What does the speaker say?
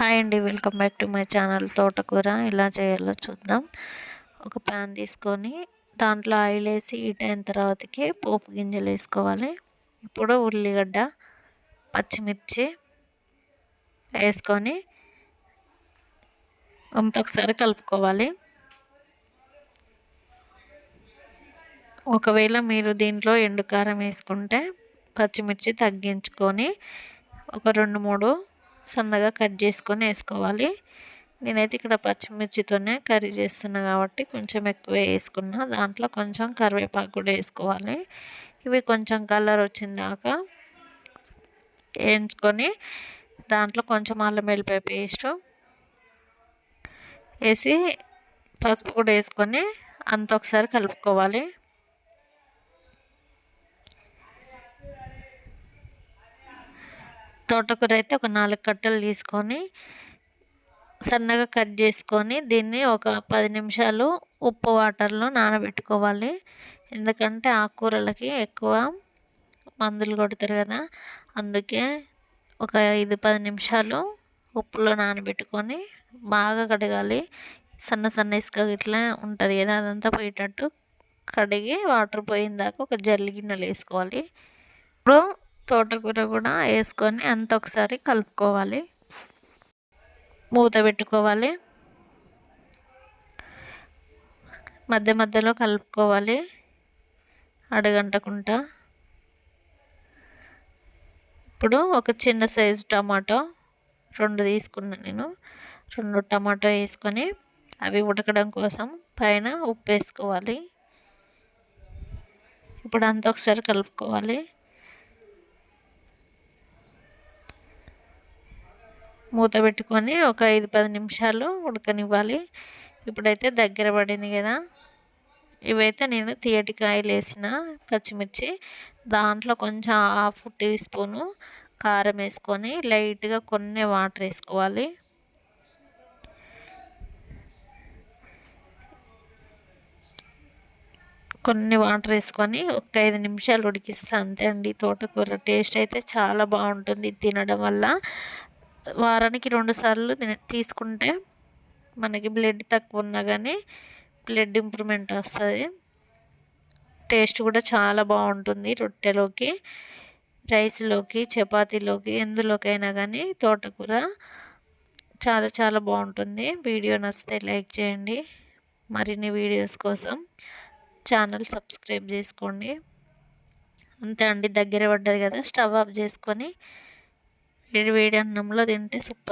Hi అండి welcome back to my channel తోటకూర. ఎలా చేయాలో చూద్దాం. ఒక ప్యాన్ తీసుకొని దాంట్లో ఆయిల్ వేసి హీట్ అయిన తర్వాతకి పోపు గింజలు వేసుకోవాలి. ఇప్పుడు ఉల్లిగడ్డ పచ్చిమిర్చి వేసుకొని అంత ఒకసారి కలుపుకోవాలి. ఒకవేళ మీరు దీంట్లో ఎండుకారం వేసుకుంటే పచ్చిమిర్చి తగ్గించుకొని ఒక రెండు మూడు సన్నగా కట్ చేసుకొని వేసుకోవాలి. నేనైతే ఇక్కడ పచ్చిమిర్చితోనే కర్రీ చేస్తున్నా కాబట్టి కొంచెం ఎక్కువ వేసుకున్నా. దాంట్లో కొంచెం కరివేపాకు కూడా వేసుకోవాలి. ఇవి కొంచెం కలర్ వచ్చిందాక వేయించుకొని దాంట్లో కొంచెం అల్లం వెల్లిపాయ పేస్ట్ వేసి పసుపు కూడా వేసుకొని అంత ఒకసారి కలుపుకోవాలి. తోటకూర అయితే ఒక నాలుగు కట్టలు తీసుకొని సన్నగా కట్ చేసుకొని దీన్ని ఒక పది నిమిషాలు ఉప్పు వాటర్లో నానబెట్టుకోవాలి. ఎందుకంటే ఆకుకూరలకి ఎక్కువ మందులు కొడతారు కదా. అందుకే ఒక ఐదు పది నిమిషాలు ఉప్పులో నానబెట్టుకొని బాగా కడగాలి. సన్న సన్న ఇసుక ఇట్లా ఉంటుంది కదా అదంతా పోయేటట్టు కడిగి వాటర్ పోయిన దాకా ఒక జల్లి గిన్నెలు వేసుకోవాలి. ఇప్పుడు తోటకూర కూడా వేసుకొని అంత ఒకసారి కలుపుకోవాలి. మూత పెట్టుకోవాలి. మధ్య మధ్యలో కలుపుకోవాలి. అడగంటకుంటా. ఇప్పుడు ఒక చిన్న సైజు టమాటో రెండు తీసుకున్నాను నేను. రెండు టమాటో వేసుకొని అవి ఉడకడం కోసం పైన ఉప్పు వేసుకోవాలి. ఇప్పుడు అంతా ఒకసారి కలుపుకోవాలి. మూత పెట్టుకొని ఒక ఐదు పది నిమిషాలు ఉడకనివ్వాలి. ఇప్పుడైతే దగ్గర పడింది కదా. ఇవైతే నేను తీయటి కాయలు వేసిన పచ్చిమిర్చి దాంట్లో కొంచెం హాఫ్ టీ స్పూను కారం వేసుకొని లైట్గా కొన్ని వాటర్ వేసుకోవాలి. కొన్ని వాటర్ వేసుకొని ఒక ఐదు నిమిషాలు ఉడికిస్తే అంతే అండి. తోటకూర టేస్ట్ అయితే చాలా బాగుంటుంది తినడం వల్ల. వారానికి రెండు సార్లు తీసుకుంటే మనకి బ్లడ్ తక్కువ ఉన్నా కానీ బ్లడ్ ఇంప్రూవ్మెంట్ వస్తుంది. టేస్ట్ కూడా చాలా బాగుంటుంది రొట్టెలోకి రైస్లోకి చపాతీలోకి ఎందులోకైనా కానీ తోటకూర చాలా చాలా బాగుంటుంది. వీడియో నచ్చితే లైక్ చేయండి. మరిన్ని వీడియోస్ కోసం ఛానల్ సబ్స్క్రైబ్ చేసుకోండి. అంతే అండి దగ్గర పడ్డది కదా స్టవ్ ఆఫ్ చేసుకొని వేడి వేడి అన్నంలో తింటే సూపర్.